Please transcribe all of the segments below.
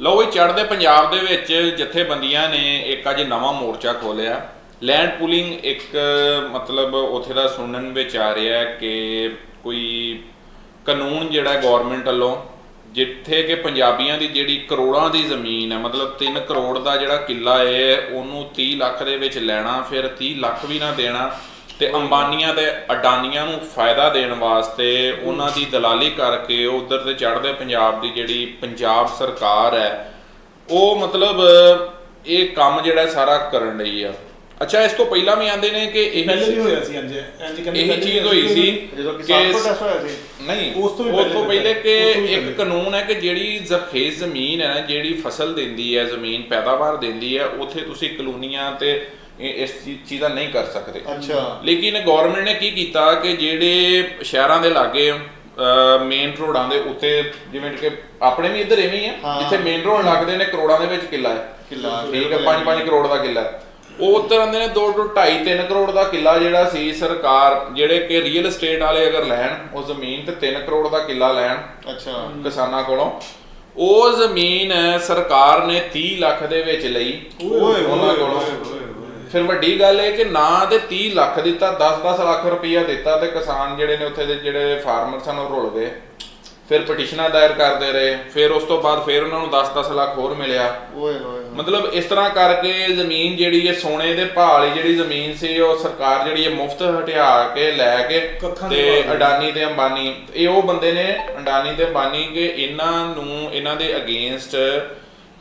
ਲਓ ਇਹ ਚੜ੍ਹਦੇ ਪੰਜਾਬ ਦੇ ਵਿੱਚ ਜਥੇਬੰਦੀਆਂ ਨੇ ਇੱਕ ਅੱਜ ਨਵਾਂ ਮੋਰਚਾ ਖੋਲਿਆ ਲੈਂਡ ਪੂਲਿੰਗ ਇੱਕ, ਮਤਲਬ ਉੱਥੇ ਦਾ ਸੁਣਨ ਵਿੱਚ ਆ ਰਿਹਾ ਹੈ ਕਿ ਕੋਈ ਕਾਨੂੰਨ ਜਿਹੜਾ ਗਵਰਨਮੈਂਟ ਵੱਲੋਂ, ਜਿੱਥੇ ਕਿ ਪੰਜਾਬੀਆਂ ਦੀ ਜਿਹੜੀ ਕਰੋੜਾਂ ਦੀ ਜ਼ਮੀਨ ਹੈ, ਮਤਲਬ 3 ਕਰੋੜ ਦਾ ਜਿਹੜਾ ਕਿੱਲਾ ਹੈ, ਉਹਨੂੰ 30 ਲੱਖ ਦੇ ਵਿੱਚ ਲੈਣਾ, ਫਿਰ 30 ਲੱਖ ਵੀ ਨਾ ਦੇਣਾ ਤੇ ਅੰਬਾਨੀਆਂ ਤੇ ਅਡਾਨੀਆਂ ਨੂੰ ਫਾਇਦਾ ਦੇਣ ਵਾਸਤੇ ਉਹਨਾਂ ਦੀ ਦਲਾਲੀ ਕਰਕੇ ਉਧਰ ਤੇ ਚੜ੍ਹਦੇ ਪੰਜਾਬ ਦੀ ਜਿਹੜੀ ਪੰਜਾਬ ਸਰਕਾਰ ਹੈ ਉਹ ਮਤਲਬ ਇਹ ਕੰਮ ਜਿਹੜਾ ਸਾਰਾ ਕਰਨ ਲਈ ਆ ਅੱਛਾ ਇਸ ਤੋਂ ਪਹਿਲਾਂ ਵੀ ਆਂਦੇ ਨੇ ਕਿ ਇਹ ਪਹਿਲੇ ਵੀ ਹੋਇਆ ਸੀ ਇੰਜ ਇੰਜ ਕਹਿੰਦੇ ਇਹੀ ਚੀਜ਼ ਹੋਈ ਸੀ ਜਦੋਂ ਕਿ ਕਿਸਾਨ ਪ੍ਰੋਟੈਸਟ ਹੋਇਆ ਸੀ ਨਹੀਂ ਉਸ ਤੋਂ ਵੀ ਤੋਂ ਪਹਿਲੇ ਕਿ ਇੱਕ। ਕਾਨੂੰਨ ਹੈ ਕਿ ਜਿਹੜੀ ਜ਼ਰਖੇਜ਼ ਜ਼ਮੀਨ ਹੈ ਜਿਹੜੀ ਫਸਲ ਦਿੰਦੀ ਹੈ ਜ਼ਮੀਨ ਪੈਦਾਵਾਰ ਦਿੰਦੀ ਹੈ ਉੱਥੇ ਤੁਸੀਂ ਕਲੋਨੀਆਂ ਤੇ ਇਸ ਚੀਜ਼ਾਂ ਨਹੀਂ ਕਰ ਸਕਦੇ। ਅੱਛਾ। ਲੇਕਿਨ ਗਵਰਨਮੈਂਟ ਨੇ ਕੀ ਕੀਤਾ ਕਿ ਜਿਹੜੇ ਸ਼ਹਿਰਾਂ ਦੇ ਲਾਗੇ ਮੇਨ ਰੋਡਾਂ ਦੇ ਉੱਤੇ ਜਿਵੇਂ ਕਿ ਆਪਣੇ ਵੀ ਇੱਧਰ ਐਵੇਂ ਹੀ ਆ। ਜਿੱਥੇ ਮੇਨ ਰੋਡ ਲੱਗਦੇ ਨੇ ਕਰੋੜਾਂ ਦੇ ਵਿੱਚ ਕਿੱਲਾ ਹੈ। ਕਿੱਲਾ, ਠੀਕ ਹੈ 5-5 ਕਰੋੜ ਦਾ ਕਿੱਲਾ ਹੈ। ਉਹ ਉੱਧਰ ਆਂਦੇ ਨੇ 2 ਤੋਂ 2.5 3 ਕਰੋੜ ਦਾ ਕਿੱਲਾ ਜਿਹੜਾ ਸੀ ਸਰਕਾਰ ਜਿਹੜੇ ਕਿ ਰੀਅਲ ਏਸਟੇਟ ਵਾਲੇ ਅਗਰ ਲੈਣ ਉਹ ਜ਼ਮੀਨ ਤੇ 3 ਕਰੋੜ ਦਾ ਕਿੱਲਾ ਲੈਣ। ਅੱਛਾ। ਕਿਸਾਨਾਂ ਕੋਲੋਂ। ਉਹ ਜ਼ਮੀਨ ਸਰਕਾਰ ਨੇ 30 ਲੱਖ ਦੇ ਵਿੱਚ ਲਈ। ਓਏ ਉਹਨਾਂ ਕੋਲੋਂ। ਫਿਰ ਵੱਡੀ ਗੱਲ ਇਹ ਕਿ ਨਾ ਤੇ 30 ਲੱਖ ਦਿੱਤਾ 10-10 ਲੱਖ ਰੁਪਈਆ ਦਿੱਤਾ ਤੇ ਕਿਸਾਨ ਜਿਹੜੇ ਨੇ ਉੱਥੇ ਦੇ ਜਿਹੜੇ ਫਾਰਮਰ ਸਨ ਉਹ ਰੁਲ ਗਏ ਫਿਰ ਪਟੀਸ਼ਨਾਂ ਦਾਇਰ ਕਰਦੇ ਰਹੇ ਫਿਰ ਉਸ ਤੋਂ ਬਾਅਦ ਫਿਰ ਉਹਨਾਂ ਨੂੰ 10-10 ਲੱਖ ਹੋਰ ਮਿਲਿਆ ਓਏ ਹੋਏ ਹੋਏ। ਮਤਲਬ ਇਸ ਤਰ੍ਹਾਂ ਕਰਕੇ ਜ਼ਮੀਨ ਜਿਹੜੀ ਹੈ ਸੋਨੇ ਦੇ ਭਾਅ ਵਾਲੀ ਜਿਹੜੀ ਜ਼ਮੀਨ ਸੀ ਉਹ ਸਰਕਾਰ ਜਿਹੜੀ ਹੈ ਮੁਫਤ ਹਟਿਆ ਕੇ ਲੈ ਕੇ ਤੇ। ਅਡਾਨੀ ਤੇ ਅੰਬਾਨੀ ਇਹ ਉਹ ਬੰਦੇ ਨੇ ਅਡਾਨੀ ਤੇ ਅੰਬਾਨੀ ਕਿ ਇਹਨਾਂ ਨੂੰ ਇਹਨਾਂ ਦੇ ਅਗੇਂਸਟ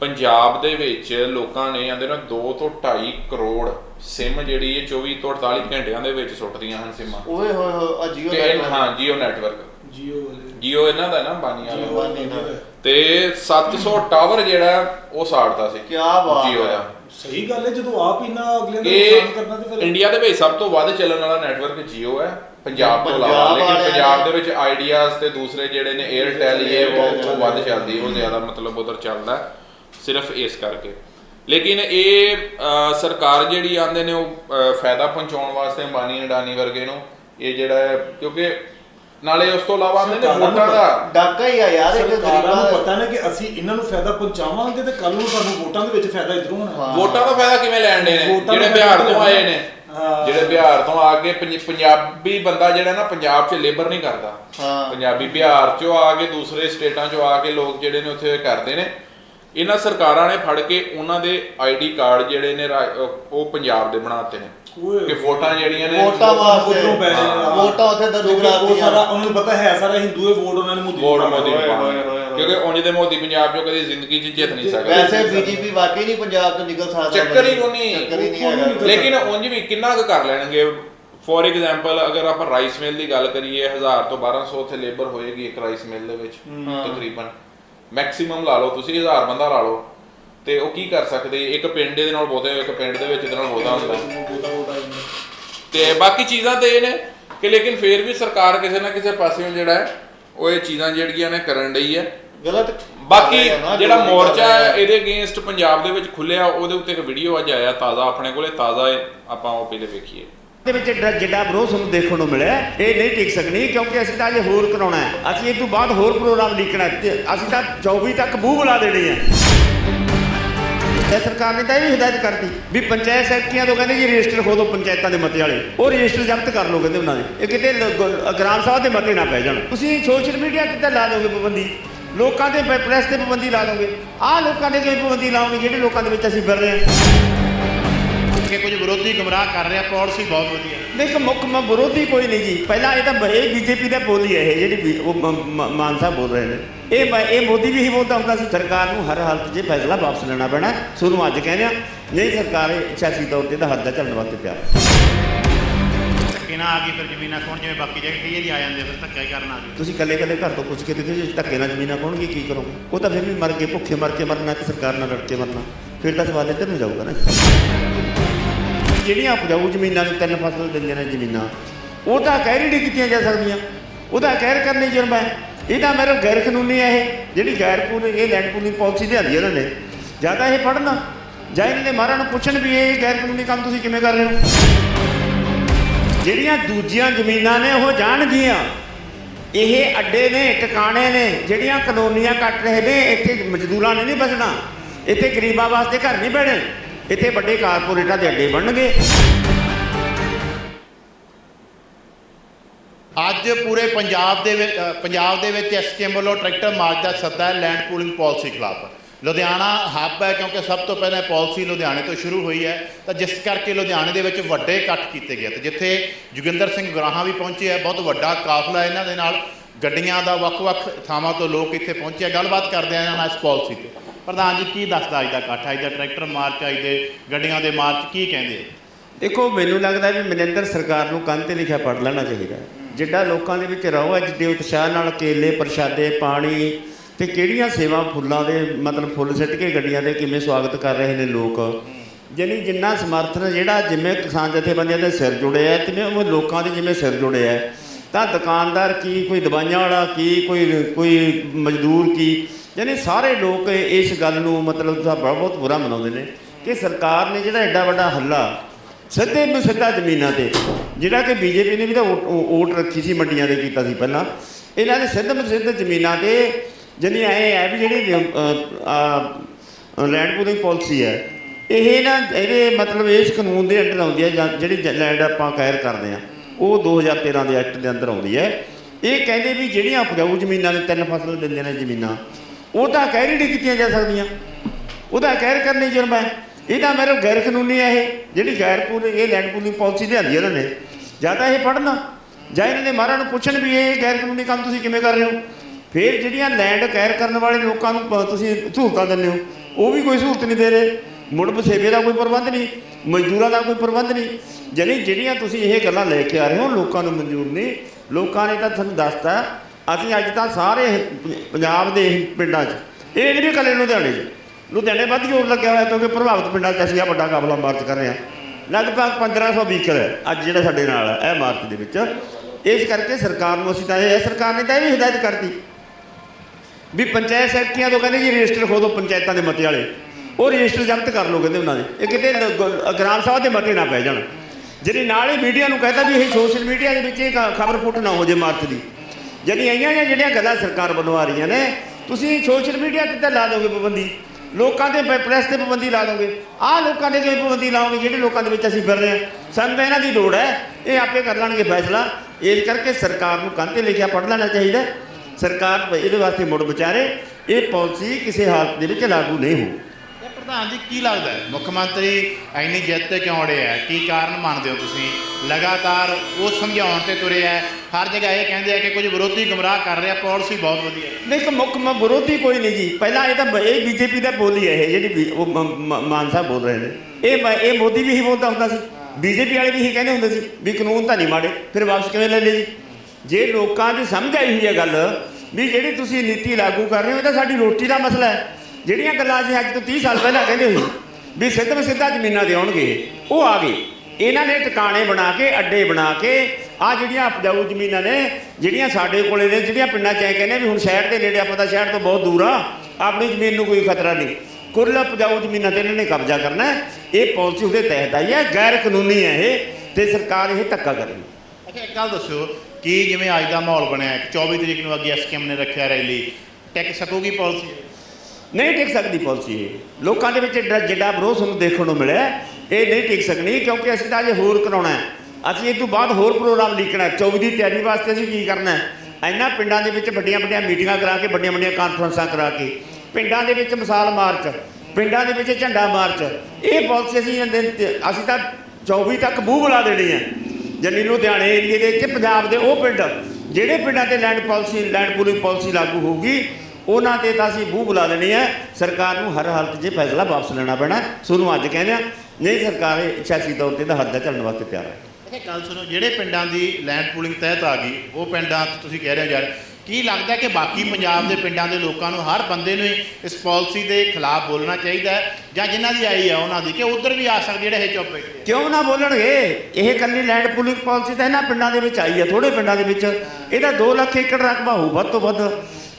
ਪੰਜਾਬ ਦੇ ਵਿੱਚ ਲੋਕਾਂ ਨੇ ਆਂਦੇ ਨਾ 2 ਤੋਂ 2.5 ਕਰੋੜ ਸਿਮ ਜਿਹੜੀ ਹੈ 24 ਤੋਂ 48 ਘੰਟਿਆਂ ਦੇ ਵਿੱਚ ਸੁੱਟਦੀਆਂ ਹਨ ਸਿਮਾਂ ਓਏ ਹੋਏ ਹੋਏ ਆ ਜੀਓ ਤੇ ਹਾਂ ਜੀਓ ਨੈਟਵਰਕ ਜੀਓ ਵਾਲੇ। ਜੀਓ ਇਹਨਾਂ ਦਾ ਨਾ ਜੀਓ ਵਾਲਾ। ਤੇ 700 ਟਾਵਰ ਜਿਹੜਾ ਉਹ ਸਾੜਦਾ ਸੀ। ਕੀ ਬਾਤ ਜੀਓ। ਦਾ। ਸਹੀ ਗੱਲ ਹੈ ਜਦੋਂ ਆਪ ਹੀ ਨਾ ਅਗਲੇ ਕਿ ਨੁਕਸਾਨ ਕਰਨਾ ਤੇ ਫਿਰ ਇੰਡੀਆ ਦੇ ਵਿੱਚ ਸਭ ਤੋਂ ਵੱਧ ਚੱਲਣ ਵਾਲਾ ਨੈਟਵਰਕ Jio ਹੈ ਪੰਜਾਬ ਤੋਂ ਇਲਾਵਾ। ਪੰਜਾਬ ਲੇਕਿਨ ਪੰਜਾਬ ਨੇ- ਦੇ ਵਿੱਚ ਆਈਡੀਆਜ਼ ਤੇ ਦੂਸਰੇ ਜਿਹੜੇ ਨੇ 에ਅਰਟੈਲ ਇਹ ਉਹ ਉਹ ਵੱਧ ਚੱਲਦੀ ਉਹ ਜ਼ਿਆਦਾ ਮਤਲਬ ਉਧਰ ਚੱਲਦਾ ਹੈ, ਸਿਰਫ ਇਸ ਕਰਕੇ। ਲੇਕਿਨ ਇਹ ਸਰਕਾਰ ਜਿਹੜੀ ਆਂਦੇ ਨੇ ਉਹ ਫਾਇਦਾ ਪਹੁੰਚਾਉਣ ਵਾਸਤੇ ਅੰਬਾਨੀ ਅਡਾਨੀ ਵਰਗੇ ਨੂੰ ਇਹ ਜਿਹੜਾ ਹੈ ਕਿਉਂਕਿ ਨਾਲੇ ਉਸ ਤੋਂ ਇਲਾਵਾ ਆਂਦੇ ਨੇ ਵੋਟਾਂ ਦਾ ਡਾਕਾ ਹੀ ਆ ਯਾਰ ਇਹ ਸਰਕਾਰਾਂ ਨੂੰ ਗਰੀਬਾਂ ਪਤਾ ਨੇ ਕਿ ਅਸੀਂ ਇਹਨਾਂ ਨੂੰ ਫਾਇਦਾ ਪਹੁੰਚਾਵਾਂਗੇ ਤੇ ਕੱਲ ਨੂੰ ਸਾਨੂੰ ਵੋਟਾਂ ਦੇ ਵਿੱਚ ਫਾਇਦਾ ਇਧਰੋਂ ਹੋਣਾ ਹਾਂ। ਵੋਟਾਂ ਦਾ ਫਾਇਦਾ ਕਿਵੇਂ ਲੈਣ ਦੇ ਨੇ? ਜਿਹੜੇ ਬਿਹਾਰ ਤੋਂ ਆਏ ਨੇ। ਹਾਂ। ਜਿਹੜੇ ਬਿਹਾਰ ਤੋਂ ਆ ਕੇ ਪੰਜ- ਪੰਜਾਬੀ ਬੰਦਾ ਜਿਹੜਾ ਨਾ ਪੰਜਾਬ 'ਚ ਲੇਬਰ ਨਹੀਂ ਕਰਦਾ। ਹਾਂ। ਪੰਜਾਬੀ ਬਿਹਾਰ 'ਚੋਂ ਆ ਕੇ ਦੂਸਰੇ ਸਟੇਟਾਂ 'ਚੋਂ ਆ ਕੇ ਲੋਕ ਜਿਹੜੇ ਨੇ ਉੱਥੇ ਕਰਦੇ ਨੇ। ਇਹਨਾਂ ਸਰਕਾਰਾਂ ਨੇ ਫੜ ਕੇ ਉਹਨਾਂ ਦੇ ਆਈਡੀ ਕਾਰਡ ਜਿਹੜੇ ਨੇ ਰਾ- ਉਹ ਪੰਜਾਬ ਦੇ ਬਣਾਤੇ ਨੇ ਕਿ ਵੋਟਾਂ ਜਿਹੜੀਆਂ ਨੇ ਵੋਟਾਂ ਵਾਸਤੇ ਉੱਧਰੋਂ ਪੈ। ਵੋਟਾਂ ਉੱਥੇ ਦਰਜ ਕਿਉਂਕਿ ਉਹ ਕਰਾਤੀਆਂ। ਸਾਰਾ ਉਹਨਾਂ ਨੂੰ ਪਤਾ ਹੈ ਸਾਰਾ ਹਿੰਦੂ ਇਹ ਵੋਟ ਉਹਨਾਂ ਨੇ ਮੋਦੀ ਨੂੰ ਵੋਟ ਪਾਉਣਾ। ਮੋਦੀ ਨੂੰ ਹੋਏ, ਪਾਉਣਾ। ਹੋਏ, ਹੋਏ, ਹੋਏ। ਕਿਉਂਕਿ ਉਂਝ ਦੇ ਮੋਦੀ ਪੰਜਾਬ 'ਚੋਂ ਕਦੀ ਜ਼ਿੰਦਗੀ 'ਚ ਜਿੱਤ ਨਹੀਂ ਸਕਦਾ ਵੈਸੇ ਬੀਜੇਪੀ ਵਾਕਈ ਨਹੀਂ ਪੰਜਾਬ ਤੋਂ ਨਿਕਲ ਸਕਦਾ ਚੱਕਰ ਹੀ ਕੋਈ ਨਹੀਂ। ਚੱਕਰ ਹੀ ਨਹੀਂ ਉੱਥੋਂ ਨਹੀਂ ਹੈਗਾ ਨਿਕਲ- ਲੇਕਿਨ ਉਂਝ ਵੀ ਕਿੰਨਾ ਕੁ ਕਰ ਲੈਣਗੇ ਫੋਰ ਐਗਜ਼ਾਮਪਲ ਅਗਰ ਆਪਾਂ ਰਾਈਸ ਮਿਲ ਦੀ ਗੱਲ ਕਰੀਏ 1000 ਤੋਂ 1200 ਉੱਥੇ ਲੇਬਰ ਹੋਏਗੀ ਇੱਕ ਰਾਈਸ ਮਿਲ ਦੇ ਵਿੱਚ ਤਕਰੀਬਨ ਮੈਕਸਿਮਮ ਲਾ ਲਓ ਤੁਸੀਂ 1000 ਬੰਦਾ ਲਾ ਲਓ। ਤੇ ਉਹ ਕੀ ਕਰ ਸਕਦੇ? ਇੱਕ ਪਿੰਡ ਦੇ ਨਾਲ ਬਹੁਤੇ ਇੱਕ ਪਿੰਡ ਦੇ ਵਿੱਚ ਇਹਦੇ ਨਾਲ ਬਹੁਤਾ ਹੁੰਦਾ। ਤੇ ਬਾਕੀ ਚੀਜ਼ਾਂ ਤੇ ਇਹ ਨੇ ਕਿ ਲੇਕਿਨ ਫੇਰ ਵੀ ਸਰਕਾਰ ਕਿਸੇ ਨਾ ਕਿਸੇ ਪਾਸਿਓਂ ਜਿਹੜਾ ਹੈ ਉਹ ਇਹ ਚੀਜ਼ਾਂ ਜਿਹੜੀਆਂ ਨੇ ਕਰਨ ਡਈ ਹੈ। ਗਲਤ ਬਾਕੀ ਜਿਹੜਾ ਮੋਰਚਾ ਹੈ। ਇਹਦੇ ਅਗੇਂਸਟ ਪੰਜਾਬ ਦੇ ਵਿੱਚ ਖੁੱਲਿਆ ਉਹਦੇ ਉੱਤੇ ਇੱਕ ਵੀਡੀਓ ਅੱਜ ਆਇਆ ਤਾਜ਼ਾ ਆਪਣੇ ਕੋਲੇ ਤਾਜ਼ਾ ਹੈ ਆਪਾਂ ਉਹ ਪਹਿਲੇ ਵੇਖੀਏ। ਦੇ ਵਿੱਚ ਜਿਹੜਾ ਜਿੱਡਾ ਵਿਰੋਧ ਦੇਖਣ ਨੂੰ ਮਿਲਿਆ, ਇਹ ਨਹੀਂ ਟਿਕ ਸਕਣੀ ਕਿਉਂਕਿ ਅਸੀਂ ਤਾਂ ਅਜੇ ਹੋਰ ਕਰਾਉਣਾ ਹੈ। ਅਸੀਂ ਇਹ ਤੋਂ ਬਾਅਦ ਹੋਰ ਪ੍ਰੋਗਰਾਮ ਲਿਖਣਾ ਹੈ ਅਸੀਂ ਤਾਂ 24 ਤੱਕ ਬੂਹ ਬੁਲਾ ਦੇਣੀ ਹੈ। ਤੇ ਸਰਕਾਰ ਨੇ ਤਾਂ ਇਹ ਵੀ ਹਦਾਇਤ ਕਰਤੀ ਵੀ ਪੰਚਾਇਤ ਸੈਕਟਰੀਆਂ ਤੋਂ ਕਹਿੰਦੇ ਜੀ ਰਜਿਸਟਰ ਖੋਦੋ ਪੰਚਾਇਤਾਂ ਦੇ ਮਤੇ ਵਾਲੇ। ਉਹ ਰਜਿਸਟਰ ਜ਼ਬਤ ਕਰ ਲਓ ਕਹਿੰਦੇ ਉਹਨਾਂ ਦੇ। ਇਹ ਕਿਤੇ ਗ੍ਰਾਮ ਸਭਾ ਦੇ ਮਤੇ ਨਾ ਪੈ ਜਾਣ। ਤੁਸੀਂ ਸੋਸ਼ਲ ਮੀਡੀਆ ਕਿੱਦਾਂ ਲਾ ਦੋਗੇ ਪਾਬੰਦੀ? ਲੋਕਾਂ ਦੇ ਪ੍ਰੈਸ ਤੇ ਪਾਬੰਦੀ ਲਾ ਦੋਗੇ ਆਹ ਲੋਕਾਂ ਦੇ ਕਿਵੇਂ ਪਾਬੰਦੀ ਲਾਓਗੇ? ਜਿਹੜੇ ਲੋਕਾਂ ਦੇ ਵਿੱਚ ਅਸੀਂ ਫਿਰ ਰਹੇ ਹਾਂ। ਕਿ ਕੁਝ ਵਿਰੋਧੀ ਗਮਰਾਹ ਕਰ ਰਿਹਾ ਪਾਲਿਸੀ ਬਹੁਤ ਵਧੀਆ। ਦੇਖ ਮੁੱਖ ਮ ਵਿਰੋਧੀ ਕੋਈ ਨਹੀਂ ਜੀ। ਪਹਿਲਾਂ ਇਹ ਤਾਂ ਇਹ ਬੀਜੇਪੀ ਦਾ ਬੋਲੀ ਹੈ ਇਹ ਜਿਹੜੀ ਬੀ- ਉਹ ਮ- ਮ- ਮਾਨ ਸਾਹਿਬ ਬੋਲ ਰਹੇ ਨੇ। ਇਹ ਇਹ ਮੋਦੀ ਵੀ ਹੀ ਬੋਲਦਾ ਹੁੰਦਾ ਸੀ ਸਰਕਾਰ ਨੂੰ ਹਰ ਹਾਲਤ 'ਚ ਫੈਸਲਾ ਵਾਪਸ ਲੈਣਾ ਪੈਣਾ। ਤੁਹਾਨੂੰ ਅੱਜ ਕਹਿੰਦੇ ਆ ਨਹੀਂ ਸਰਕਾਰ ਇਹ ਸਿਆਸੀ ਤੌਰ ਤੇ ਦਾ ਹੱਦ ਦਾ ਚੱਲਣ ਵਾਸਤੇ ਹੈ। ਧੱਕੇ ਨਾ ਆ ਗਈ ਫਿਰ ਜ਼ਮੀਨਾਂ ਕੋਣ ਜਿਵੇਂ ਬਾਕੀ ਜਗ੍ਹਾ ਕਈ ਵਾਰੀ ਆ ਜਾਂਦੇ ਫਿਰ ਧੱਕਾ ਹੀ ਕਰਨ ਆ ਗਏ। ਤੁਸੀਂ ਕੱਲੇ ਕੱਲੇ ਘਰ ਤੋਂ ਪੁੱਛ ਕੇ ਦੇਖੋ ਜੀ ਧੱਕੇ ਨਾਲ ਜ਼ਮੀਨਾਂ ਕੋਣਗੇ ਕੀ ਕਰੋਗੇ? ਉਹ ਤਾਂ ਫਿਰ ਵੀ ਮਰ ਕੇ ਭੁੱਖੇ ਮਰ ਕੇ ਮਰਨਾ ਤੇ ਸਰਕਾਰ ਨਾਲ ਲੜ ਕੇ ਮਰਨਾ। ਫਿਰ ਤਾਂ ਸਵਾਲ ਇੱਧਰ ਨੂੰ ਜਾਊਗਾ ਨਾ। ਜਿਹੜੀਆਂ ਉਪਜਾਊ ਜ਼ਮੀਨਾਂ ਨੂੰ ਤਿੰਨ ਫਸਲ ਦਿੰਦੀਆਂ ਨੇ ਜ਼ਮੀਨਾਂ, ਉਹ ਤਾਂ ਕਹਿਰੀ ਨਹੀਂ ਕੀਤੀਆਂ ਜਾ ਸਕਦੀਆਂ। ਉਹਦਾ ਕਹਿਰ ਕਰਨੀ ਜੁਰਮ ਹੈ। ਇਹ ਤਾਂ ਮੇਰੇ ਗੈਰ ਕਾਨੂੰਨੀ ਹੈ ਇਹ। ਜਿਹੜੀ ਗੈਰ ਕਾਨੂੰਨੀ, ਇਹ ਲੈਂਡ ਪੂਲਿੰਗ ਪਾਲਿਸੀ ਲਿਆਂਦੀ ਇਹਨਾਂ ਨੇ। ਜਾਂ ਤਾਂ ਇਹ ਪੜਨ ਜਾਂ ਇਹਨਾਂ ਦੇ ਮਾਰਾਂ ਨੂੰ ਪੁੱਛਣ ਵੀ ਇਹ ਗੈਰ ਕਾਨੂੰਨੀ ਕੰਮ ਤੁਸੀਂ ਕਿਵੇਂ ਕਰ ਰਹੇ ਹੋ। ਜਿਹੜੀਆਂ ਦੂਜੀਆਂ ਜ਼ਮੀਨਾਂ ਨੇ, ਉਹ ਜਾਣਗੀਆਂ। ਇਹ ਅੱਡੇ ਨੇ, ਟਿਕਾਣੇ ਨੇ, ਜਿਹੜੀਆਂ ਕਲੋਨੀਆਂ ਕੱਟ ਰਹੇ ਨੇ, ਇੱਥੇ ਮਜ਼ਦੂਰਾਂ ਨੇ ਨਹੀਂ ਬਸਣਾ ਇੱਥੇ ਗਰੀਬਾਂ ਵਾਸਤੇ ਘਰ ਨਹੀਂ ਬਣੇ। ਇੱਥੇ ਵੱਡੇ ਕਾਰਪੋਰੇਟਾਂ ਦੇ ਅੱਡੇ ਬਣਨਗੇ। ਅੱਜ ਪੂਰੇ ਪੰਜਾਬ ਦੇ ਵਿੱਚ ਪੰਜਾਬ ਦੇ ਵਿੱਚ ਐਸਕੇਐਮ ਵੱਲੋਂ ਟਰੈਕਟਰ ਮਾਰਚ ਦਾ ਸੱਦਾ ਹੈ ਲੈਂਡ ਪੂਲਿੰਗ ਪਾਲਿਸੀ ਖਿਲਾਫ। ਲੁਧਿਆਣਾ ਹੱਬ ਹੈ, ਕਿਉਂਕਿ ਸਭ ਤੋਂ ਪਹਿਲਾਂ ਪਾਲਿਸੀ ਲੁਧਿਆਣੇ ਤੋਂ ਸ਼ੁਰੂ ਹੋਈ ਹੈ। ਤਾਂ ਜਿਸ ਕਰਕੇ ਲੁਧਿਆਣੇ ਦੇ ਵਿੱਚ ਵੱਡੇ ਇਕੱਠ ਕੀਤੇ ਗਏ ਤੇ ਜਿੱਥੇ ਜੋਗਿੰਦਰ ਸਿੰਘ ਗੁਰਾਹਾਂ ਵੀ ਪਹੁੰਚੇ ਹੈ ਬਹੁਤ ਵੱਡਾ ਕਾਫਲਾ ਇਹਨਾਂ ਦੇ ਨਾਲ। ਗੱਡੀਆਂ ਦਾ ਵੱਖ-ਵੱਖ ਥਾਵਾਂ ਤੋਂ ਲੋਕ ਇੱਥੇ ਪਹੁੰਚੇ ਆ। ਗੱਲਬਾਤ ਕਰਦੇ ਆ ਇਹਨਾਂ ਨਾਲ ਇਸ ਪਾਲਿਸੀ ਤੇ। ਪ੍ਰਧਾਨ ਜੀ, ਕੀ ਦੱਸਦਾ ਅੱਜ ਦਾ ਇਕੱਠ? ਅੱਜ ਦਾ ਟਰੈਕਟਰ ਮਾਰਚ, ਅੱਜ ਦੇ ਗੱਡੀਆਂ ਦੇ ਮਾਰਚ, ਕੀ ਕਹਿੰਦੇ? ਦੇਖੋ, ਮੈਨੂੰ ਲੱਗਦਾ ਵੀ ਮਨਿੰਦਰ ਸਰਕਾਰ ਨੂੰ ਕੰਨ ਤੇ ਲਿਖਿਆ ਪੜ ਲੈਣਾ ਚਾਹੀਦਾ ਹੈ। ਜਿੱਡਾ ਲੋਕਾਂ ਦੇ ਵਿੱਚ ਰਹੋ ਹੈ ਜਿੱਡੇ ਉਤਸ਼ਾਹ ਨਾਲ ਕੇਲੇ, ਪ੍ਰਸ਼ਾਦੇ, ਪਾਣੀ ਤੇ ਕਿਹੜੀਆਂ ਸੇਵਾ ਫੁੱਲਾਂ ਦੇ, ਮਤਲਬ ਫੁੱਲ ਸਿੱਟ ਕੇ ਗੱਡੀਆਂ ਦੇ ਕਿਵੇਂ ਸਵਾਗਤ ਕਰ ਰਹੇ ਨੇ ਲੋਕ? ਜਾਣੀ ਜਿੰਨਾ ਸਮਰਥਨ ਜਿਹੜਾ ਜਿਵੇਂ ਕਿਸਾਨ ਜਥੇਬੰਦੀਆਂ ਦੇ ਸਿਰ ਜੁੜੇ ਆ, ਤਿਵੇਂ ਉਹ ਲੋਕਾਂ ਦੇ ਜਿਵੇਂ ਸਿਰ ਜੁੜੇ ਆ। ਤਾਂ ਦੁਕਾਨਦਾਰ ਕੀ, ਕੋਈ ਦਵਾਈਆਂ ਵਾਲਾ ਕੀ, ਕੋਈ ਕੋਈ ਮਜ਼ਦੂਰ ਕੀ ਯਾਨੀ ਸਾਰੇ ਲੋਕ ਇਸ ਗੱਲ ਨੂੰ ਮਤਲਬ ਦਾ ਬਹੁਤ ਬੁਰਾ ਮਨਾਉਂਦੇ ਨੇ ਕਿ ਸਰਕਾਰ ਨੇ ਜਿਹੜਾ ਐਡਾ ਵੱਡਾ ਹੱਲਾ ਸਿੱਧੇ ਨੂੰ ਸਿੱਧਾ ਜ਼ਮੀਨਾਂ ਤੇ, ਜਿਹੜਾ ਕਿ ਬੀਜੇਪੀ ਨੇ ਵੀ ਤਾਂ ਵੋਟ- ਵੋਟ ਰੱਖੀ ਸੀ, ਮੰਡੀਆਂ ਦੇ ਕੀਤਾ ਸੀ ਪਹਿਲਾਂ, ਇਹਨਾਂ ਨੇ ਸਿੱਧੇ ਨੂੰ ਸਿੱਧੇ ਜ਼ਮੀਨਾਂ ਤੇ ਜਾਣੀ ਐ ਹੈ ਵੀ ਜਿਹੜੀ ਲੈਂਡ ਪੂਲਿੰਗ ਪਾਲਿਸੀ ਹੈ, ਇਹ ਨਾ ਇਹਦੇ ਮਤਲਬ ਇਸ ਕਾਨੂੰਨ ਦੇ ਅੰਡਰ ਆਉਂਦੀ ਹੈ, ਜਾਂ ਜਿਹੜੀ ਲੈਂਡ ਆਪਾਂ ਕਾਇਰ ਕਰਦੇ ਆ ਉਹ 2013 ਦੇ ਐਕਟ ਦੇ ਅੰਦਰ ਆਉਂਦੀ ਹੈ। ਇਹ ਕਹਿੰਦੇ ਵੀ ਜਿਹੜੀਆਂ ਉਪਜਾਊ ਜ਼ਮੀਨਾਂ ਨੇ, ਤਿੰਨ ਫਸਲ ਦਿੰਦੇ ਨੇ ਜ਼ਮੀਨਾਂ ਉਹ ਤਾਂ ਕਾਇਰ ਹੀ ਨਹੀਂ ਕੀਤੀਆਂ ਜਾ ਸਕਦੀਆਂ। ਉਹਦਾ ਗੈਰ ਕਰਨੀ ਜੁਰਮ ਹੈ। ਇਹ ਤਾਂ ਮੇਰੇ ਗੈਰ ਕਾਨੂੰਨੀ ਹੈ ਇਹ। ਜਿਹੜੀ ਗੈਰ ਪੂਰੀ ਇਹ ਲੈਂਡ ਪੂਲਿੰਗ ਪਾਲਿਸੀ ਲਿਆਂਦੀ ਇਹਨਾਂ ਨੇ। ਜਾਂ ਤਾਂ ਇਹ ਪੜ੍ਹਨਾ, ਜਾਂ ਇਹਨਾਂ ਦੇ ਮਹਾਰਾਜ ਨੂੰ ਪੁੱਛਣ ਵੀ ਇਹ ਗੈਰ ਕਾਨੂੰਨੀ ਕੰਮ ਤੁਸੀਂ ਕਿਵੇਂ ਕਰ ਰਹੇ ਹੋ। ਫਿਰ ਜਿਹੜੀਆਂ ਲੈਂਡ ਕੈਰ ਕਰਨ ਵਾਲੇ ਲੋਕਾਂ ਨੂੰ ਤੁਸੀਂ ਸਹੂਲਤਾਂ ਦਿੰਦੇ ਹੋ, ਉਹ ਵੀ ਕੋਈ ਸਹੂਲਤ ਨਹੀਂ ਦੇ ਰਹੇ। ਮੁੜ ਵਸੇਬੇ ਦਾ ਕੋਈ ਪ੍ਰਬੰਧ ਨਹੀਂ, ਮਜ਼ਦੂਰਾਂ ਦਾ ਕੋਈ ਪ੍ਰਬੰਧ ਨਹੀਂ। ਜਾਣੀ ਜਿਹੜੀਆਂ ਤੁਸੀਂ ਇਹ ਗੱਲਾਂ ਲੈ ਕੇ ਆ ਰਹੇ ਹੋ, ਲੋਕਾਂ ਨੂੰ ਮਨਜ਼ੂਰ ਨਹੀਂ। ਲੋਕਾਂ ਨੇ ਤਾਂ ਤੁਹਾਨੂੰ ਦੱਸਤਾ ਅਸੀਂ ਅੱਜ ਤਾਂ ਸਾਰੇ ਪੰਜਾਬ ਦੇ ਪਿੰਡਾਂ 'ਚ। ਇਹ ਨਹੀਂ ਵੀ ਇਕੱਲੇ ਲੁਧਿਆਣੇ 'ਚ। ਲੁਧਿਆਣੇ ਵੱਧ ਜੋਰ ਲੱਗਿਆ ਹੋਇਆ ਕਿਉਂਕਿ ਪ੍ਰਭਾਵਿਤ ਪਿੰਡਾਂ 'ਚ ਅਸੀਂ ਆ ਵੱਡਾ ਕਾਬਲਾ ਮਾਰਚ ਕਰ ਰਹੇ ਹਾਂ। ਲਗਭਗ 1500 ਵਹੀਕਲ ਹੈ ਅੱਜ ਜਿਹੜਾ ਸਾਡੇ ਨਾਲ ਹੈ, ਇਹ ਮਾਰਚ ਦੇ ਵਿੱਚ। ਇਸ ਕਰਕੇ ਸਰਕਾਰ ਨੂੰ ਅਸੀਂ ਤਾਂ ਇਹ ਸਰਕਾਰ ਨੇ ਤਾਂ ਇਹ ਵੀ ਹਦਾਇਤ ਕਰਤੀ ਵੀ ਪੰਚਾਇਤ ਸੈਕਟਰੀਆਂ ਤੋਂ ਕਹਿੰਦੇ ਜੀ ਰਜਿਸਟਰ ਖੋਦੋ ਪੰਚਾਇਤਾਂ ਦੇ ਮਤੇ ਵਾਲੇ। ਉਹ ਰਜਿਸਟਰ ਜ਼ਬਤ ਕਰ ਲਓ ਕਹਿੰਦੇ ਉਹਨਾਂ ਦੇ। ਇਹ ਕਿਤੇ ਗ੍ਰਾਮ ਸਭਾ ਦੇ ਮਤੇ ਨਾ ਪੈ ਜਾਣ। ਜਿਹੜੀ ਨਾਲ ਹੀ ਮੀਡੀਆ ਨੂੰ ਕਹਿੰਦਾ ਵੀ ਇਹ ਸੋਸ਼ਲ ਮੀਡੀਆ ਦੇ ਵਿੱਚ ਇਹ ਖਬਰ ਫੁੱਟ ਨਾ ਹੋ ਜੇ ਮਾਰਚ ਦੀ। ਜਿਹੜੀ ਆਈਆਂ ਜਿਹੜੀਆਂ ਗੱਲਾਂ ਸਰਕਾਰ ਵੱਲੋਂ ਆ ਰਹੀਆਂ ਨੇ, ਤੁਸੀਂ ਸੋਸ਼ਲ ਮੀਡੀਆ ਤੇ ਤਾਂ ਲਾ ਦੋਗੇ ਪਾਬੰਦੀ। ਲੋਕਾਂ ਦੇ ਪ- ਪ੍ਰੈਸ ਤੇ ਪਾਬੰਦੀ ਲਾ ਦੋਗੇ ਆਹ ਲੋਕਾਂ ਦੇ ਕਿਵੇਂ ਪਾਬੰਦੀ ਲਾਓਗੇ? ਜਿਹੜੇ ਲੋਕਾਂ ਦੇ ਵਿੱਚ ਅਸੀਂ ਫਿਰ ਰਹੇ ਹਾਂ। ਸਾਨੂੰ ਤਾਂ ਇਹਨਾਂ ਦੀ ਲੋੜ ਹੈ। ਇਹ ਆਪੇ ਕਰ ਲੈਣਗੇ ਫੈਸਲਾ। ਇਸ ਕਰਕੇ ਸਰਕਾਰ ਨੂੰ ਕੰਨ ਤੇ ਲਿਖਿਆ ਪੜ੍ਹ ਲੈਣਾ ਚਾਹੀਦਾ ਸਰਕਾਰ ਇਹਦੇ ਵਾਸਤੇ ਮੁੜ ਵਿਚਾਰੇ, ਇਹ ਪਾਲਿਸੀ ਕਿਸੇ ਹਾਲਤ ਦੇ ਵਿੱਚ ਲਾਗੂ ਨਹੀਂ ਹੋ ਪ੍ਰਧਾਨ ਜੀ, ਕੀ ਲੱਗਦਾ ਹੈ? ਮੁੱਖ ਮੰਤਰੀ ਇੰਨੀ ਜਿੱਤ ਤੇ ਕਿਉਂ ਅੜੇ ਹੈ ਕੀ ਕਾਰਨ ਮੰਨਦੇ ਹੋ ਤੁਸੀਂ? ਲਗਾਤਾਰ ਉਹ ਸਮਝਾਉਣ ਤੇ ਤੁਰੇ ਹੈ ਹਰ ਜਗ੍ਹਾ ਇਹ ਕਹਿੰਦੇ ਆ ਕਿ ਕੁਝ ਵਿਰੋਧੀ ਗੁੰਮਰਾਹ ਕਰ ਰਿਹਾ। ਪਾਲਿਸੀ ਬਹੁਤ ਵਧੀਆ ਹੈ। ਨਹੀਂ ਕਿ ਮੁੱਖ ਮ, ਵਿਰੋਧੀ ਕੋਈ ਨਹੀਂ ਜੀ। ਪਹਿਲਾਂ ਇਹ ਤਾਂ ਬ- ਇਹ ਬੀਜੇਪੀ ਦਾ ਬੋਲੀ ਹੈ ਇਹ, ਜਿਹੜੀ ਬੀ- ਉਹ ਮ- ਮ- ਮਾਨ ਸਾਹਿਬ ਬੋਲ ਰਹੇ ਨੇ। ਇਹ ਮ- ਇਹ ਮੋਦੀ ਵੀ ਹੀ ਬੋਲਦਾ ਹੁੰਦਾ ਸੀ। ਬੀਜੇਪੀ ਵਾਲੇ ਵੀ ਹੀ ਕਹਿੰਦੇ ਹੁੰਦੇ ਸੀ ਵੀ ਕਾਨੂੰਨ ਤਾਂ ਨਹੀਂ ਮਾੜੇ, ਫਿਰ ਵਾਪਸ ਕਿਵੇਂ ਲੈ ਲਏ ਜੀ? ਜੇ ਲੋਕਾਂ 'ਚ ਸਮਝ ਆਈ ਹੋਈ ਹੈ ਗੱਲ, ਵੀ ਜਿਹੜੀ ਤੁਸੀਂ ਨੀਤੀ ਲਾਗੂ ਕਰ ਰਹੇ ਹੋ, ਇਹ ਤਾਂ ਸਾਡੀ ਰੋਟੀ ਦਾ ਮਸਲਾ ਹੈ। ਜਿਹੜੀਆਂ ਗੱਲਾਂ ਅਸੀਂ ਅੱਜ ਤੋਂ 30 ਸਾਲ ਪਹਿਲਾਂ ਕਹਿੰਦੇ ਸੀ, ਵੀ ਸਿੱਧ ਸਿੱਧਾ ਜ਼ਮੀਨਾਂ ਦੇ ਆਉਣਗੇ, ਉਹ ਆ ਗਏ। ਇਹਨਾਂ ਨੇ ਟਿਕਾਣੇ ਬਣਾ ਕੇ, ਅੱਡੇ ਬਣਾ ਕੇ ਆ ਜਿਹੜੀਆਂ ਉਪਜਾਊ ਜ਼ਮੀਨਾਂ ਨੇ, ਜਿਹੜੀਆਂ ਸਾਡੇ ਕੋਲੇ ਨੇ, ਜਿਹੜੀਆਂ ਪਿੰਡਾਂ 'ਚ ਐ ਕਹਿੰਦੇ ਵੀ ਹੁਣ ਸ਼ਹਿਰ ਦੇ ਨੇੜੇ ਆਪਾਂ ਤਾਂ ਸ਼ਹਿਰ ਤੋਂ ਬਹੁਤ ਦੂਰ ਆ, ਆਪਣੀ ਜ਼ਮੀਨ ਨੂੰ ਕੋਈ ਖਤਰਾ ਨਹੀਂ। ਕੁੱਲ ਉਪਜਾਊ ਜ਼ਮੀਨਾਂ ਤੇ ਇਹਨਾਂ ਨੇ ਕਬਜ਼ਾ ਕਰਨਾ ਇਹ ਪਾਲਿਸੀ ਉਹਦੇ ਤਹਿਤ ਆਈ ਹੈ ਗੈਰ ਕਾਨੂੰਨੀ ਹੈ ਇਹ, ਤੇ ਸਰਕਾਰ ਇਹ ਧੱਕਾ ਕਰੇਗੀ ਅੱਛਾ, ਇੱਕ ਗੱਲ ਦੱਸਿਓ ਕਿ ਜਿਵੇਂ ਅੱਜ ਦਾ ਮਾਹੌਲ ਬਣਿਆ ਹੈ 24 ਤਰੀਕ ਨੂੰ ਅੱਗੇ ਐਸਕੇਐਮ ਨੇ ਰੱਖਿਆ ਰੈਲੀ ਟੈਕਸ ਸਕੂਗੀ ਪਾਲਿਸੀ ਨਹੀਂ ਟਿਕ ਸਕਦੀ ਪਾਲਿਸੀ ਇਹ। ਲੋਕਾਂ ਦੇ ਵਿੱਚ ਏਡਾ ਜਿੱਡਾ ਵਿਰੋਧ ਸਾਨੂੰ ਦੇਖਣ ਨੂੰ ਮਿਲਿਆ, ਇਹ ਨਹੀਂ ਟਿਕ ਸਕਣੀ ਕਿਉਂਕਿ ਅਸੀਂ ਤਾਂ ਅਜੇ ਹੋਰ ਕਰਾਉਣਾ ਹੈ। ਅਸੀਂ ਇਹ ਤੋਂ ਬਾਅਦ ਹੋਰ ਪ੍ਰੋਗਰਾਮ ਲਿਖਣਾ ਹੈ। 24 ਦੀ ਤਿਆਰੀ ਵਾਸਤੇ ਅਸੀਂ ਕੀ ਕਰਨਾ ਹੈ? ਇਹਨਾਂ ਪਿੰਡਾਂ ਦੇ ਵਿੱਚ ਵੱਡੀਆਂ ਵੱਡੀਆਂ ਮੀਟਿੰਗਾਂ ਕਰਾ ਕੇ, ਵੱਡੀਆਂ ਵੱਡੀਆਂ ਕਾਨਫਰੰਸਾਂ ਕਰਾ ਕੇ, ਪਿੰਡਾਂ ਦੇ ਵਿੱਚ ਮਿਸਾਲ ਮਾਰਚ, ਪਿੰਡਾਂ ਦੇ ਵਿੱਚ ਝੰਡਾ ਮਾਰਚ, ਇਹ ਪਾਲਿਸੀ ਅਸੀਂ ਅਸੀਂ ਤਾਂ 24 ਤੱਕ ਮੂੰਹ ਬੁਲਾ ਦੇਣੀ ਹੈ। ਜੰਨੀ ਲੁਧਿਆਣੇ ਏਰੀਏ ਦੇ ਵਿੱਚ ਪੰਜਾਬ ਦੇ ਉਹ ਪਿੰਡ, ਜਿਹੜੇ ਪਿੰਡਾਂ ਤੇ land policy land pooling policy ਲਾਗੂ ਹੋਊਗੀ ਉਹਨਾਂ ਤੇ ਤਾਂ ਅਸੀਂ ਮੂੰਹ ਬੁਲਾ ਲੈਣੀ ਹੈ। ਸਰਕਾਰ ਨੂੰ ਹਰ ਹਾਲਤ 'ਚ ਇਹ ਫੈਸਲਾ ਵਾਪਸ ਲੈਣਾ ਪੈਣਾ। ਤੁਹਾਨੂੰ ਅੱਜ ਕਹਿੰਦੇ ਆ ਨਹੀਂ ਸਰਕਾਰ ਇਹ ਸਿਆਸੀ ਤੌਰ ਤੇ ਤਾਂ ਹੱਦ ਦਾ ਚੱਲਣ ਵਾਸਤੇ ਤਿਆਰ ਹੈ। ਅੱਛਾ ਗੱਲ ਸੁਣੋ ਜਿਹੜੇ ਪਿੰਡਾਂ ਦੀ ਲੈਂਡ ਪੂਲਿੰਗ ਤਹਿਤ ਆ ਗਈ ਉਹ ਪਿੰਡਾਂ ਤੁਸੀਂ ਕਹਿ ਰਹੇ ਹੋ ਯਾਰ ਕੀ ਲੱਗਦਾ ਕਿ ਬਾਕੀ ਪੰਜਾਬ ਦੇ ਪਿੰਡਾਂ ਦੇ ਲੋਕਾਂ ਨੂੰ ਹਰ ਬੰਦੇ ਨੂੰ ਹੀ ਇਸ ਪਾਲਿਸੀ ਦੇ ਖਿਲਾਫ ਬੋਲਣਾ ਚਾਹੀਦਾ ਹੈ? ਜਾਂ ਜਿਨ੍ਹਾਂ ਦੀ ਆਈ ਆ ਉਹਨਾਂ ਦੀ ਕਿ ਉਧਰ ਵੀ ਆ ਸਕਦੇ ਜਿਹੜੇ ਇਹ ਚੁੱਪ ਬੈਠੇ? ਕਿਉਂ ਨਾ ਬੋਲਣਗੇ? ਇਹ ਕੱਲੀ ਲੈਂਡ ਪੂਲਿੰਗ ਪਾਲਿਸੀ ਤਾਂ ਇਹਨਾਂ ਪਿੰਡਾਂ ਦੇ ਵਿੱਚ ਆਈ ਹੈ ਥੋੜੇ ਪਿੰਡਾਂ ਦੇ ਵਿੱਚ। ਇਹਦਾ 2 ਲੱਖ ਏਕੜ ਰਕਬਾ ਹੋਊ ਵੱਧ ਤੋਂ ਵੱਧ।